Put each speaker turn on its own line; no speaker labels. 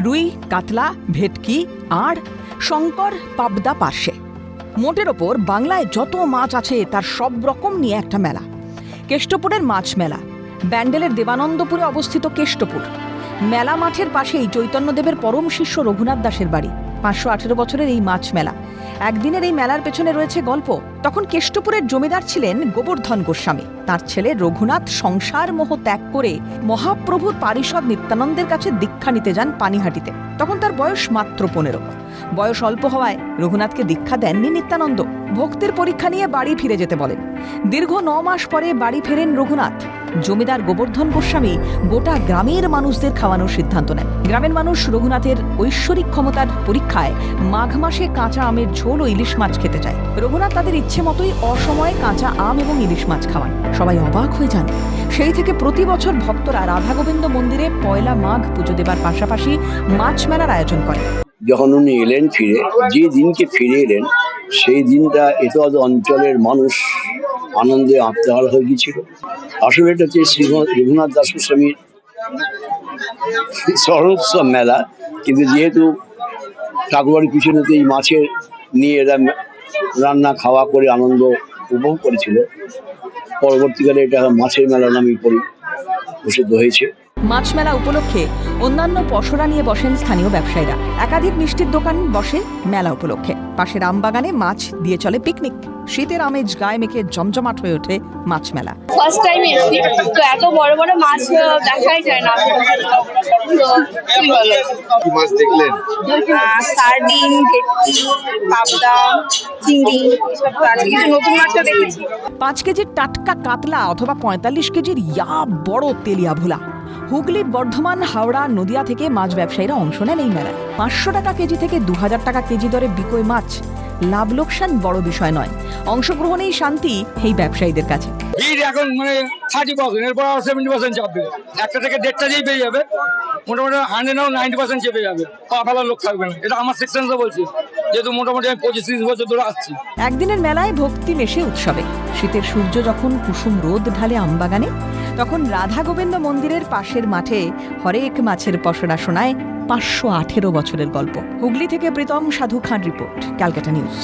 রুই, কাতলা, ভেটকি আর শঙ্কর, পাবদা, পার্শে। মোটের ওপর বাংলায় যত মাছ আছে, তার সব রকম নিয়ে একটা মেলা। কেষ্টপুরের মাছ মেলা। ব্যান্ডেলের দেবানন্দপুরে অবস্থিত কেষ্টপুর। মেলা মাঠের পাশেই চৈতন্যদেবের পরম শিষ্য রঘুনাথ দাসের বাড়ি। পাঁচশো আঠেরো বছরের এই মাছ মেলা। একদিনের এই মেলার পেছনে রয়েছে গল্প। তখন কেষ্টপুরের জমিদার ছিলেন গোবর্ধন গোস্বামী। তার ছেলে রঘুনাথ সংসার মোহ ত্যাগ করে মহাপ্রভুর পারিষদ নিত্যানন্দের কাছে দীক্ষা নিতে যান পানিহাটিতে। তখন তার বয়স মাত্র পনেরো। বয়স অল্প হওয়ায় রঘুনাথকে দীক্ষা দেননি নিত্যানন্দ। ভক্তির পরীক্ষা নিয়ে বাড়ি ফিরে যেতে বলেন। দীর্ঘ ন মাস পরে বাড়ি ফেরেন রঘুনাথ। জমিদার গোবর্ধন গোস্বামী গোটা গ্রামের মানুষদের খাওয়ানোর সিদ্ধান্ত নেন। গ্রামের মানুষ রঘুনাথের ঐশ্বরিক ক্ষমতার পরীক্ষায় মাঘ মাসে কাঁচা আমের ঝোল ও ইলিশ মাছ খেতে চায় রঘুনাথ তাদের ইচ্ছে মতোই অসময়ে কাঁচা আম এবং ইলিশ মাছ খাওয়ান। সবাই অবাক হয়ে যান। সেই থেকে প্রতি বছর ভক্তরা রাধা গোবিন্দ মন্দিরে পয়লা মাঘ পুজো দেবার পাশাপাশি মাছ মেলার আয়োজন করে
যখন উনি এলেন ফিরে, যে দিনকে ফিরে এলেন, সেই দিনটা এত অঞ্চলের মানুষ আনন্দে আত্মহারা হয়ে গিয়েছিল। আসলে এটা হচ্ছে শ্রী রঘুনাথ দাস গোস্বামীর স্মরণোৎসব মেলা, কিন্তু যেহেতু ঠাকুরবাড়ির পিছনেতে এই মাছের নিয়ে এরা রান্না, খাওয়া করে আনন্দ উপভোগ করেছিল, পরবর্তীকালে এটা মাছের মেলা নামে পরি- প্রসিদ্ধ হয়েছে।
মাছ মেলা উপলক্ষে অন্যান্য পসরা নিয়ে বসেন স্থানীয় ব্যবসায়ীরা। একাধিক মিষ্টির দোকান বসে মেলা উপলক্ষে। পাশের আমবাগানে মাছ দিয়ে চলে পিকনিক। শীতের আমেজ গায়ে মেখে জমজমাট হয়ে ওঠে মাছ মেলা
ফার্স্ট টাইম এসেছি। তো এত বড় বড় মাছ দেখাই যায় না।
মাছ দেখলেন?
সার্ডিন ভেটকি পাবদা চিংড়ি আছে কিছু নতুন মাছও দেখেছি।
পাঁচ কেজির টাটকা কাতলা অথবা পঁয়তাল্লিশ কেজির ইয়া বড় তেলিয়া ভোলা হুগলি বর্ধমান হাওড়া নদিয়া থেকে মাছ ব্যবসায়ীরা অংশ নেন এই মেলায়। পাঁচশো টাকা কেজি থেকে দু হাজার টাকা কেজি দরে বিকোয় মাছ। লাভ লোকসান বড় বিষয় নয়। অংশগ্রহণেই শান্তি এই ব্যবসায়ীদের কাছে।
ভিড় এখন মানে থার্টি পার্সেন্ট এরপর আর সেভেন্টি পার্সেন্ট চাপবে। একটা থেকে দেড়টা যেই পেয়ে যাবে মোটামুটি হান্ড্রেড নাও নাইনটি পার্সেন্ট চেপে যাবে। পা ফেলার লোক থাকবে না। এটা আমার সেকশনসে বলছি। যেহেতু মোটামুটি আমি পঁচিশ তিরিশ বছর ধরে আসছি।
একদিনের মেলায় ভক্তি মেশে উৎসবে। শীতের সূর্য যখন কুসুম রোদ ঢালে আমবাগানে তখন রাধা গোবিন্দ মন্দিরের পাশের মাঠে হরেক মাছের পসরা শোনায় পাঁচশো আঠেরো বছরের গল্প। হুগলি থেকে প্রীতম সাধু খান রিপোর্ট, ক্যালকাটা নিউজ।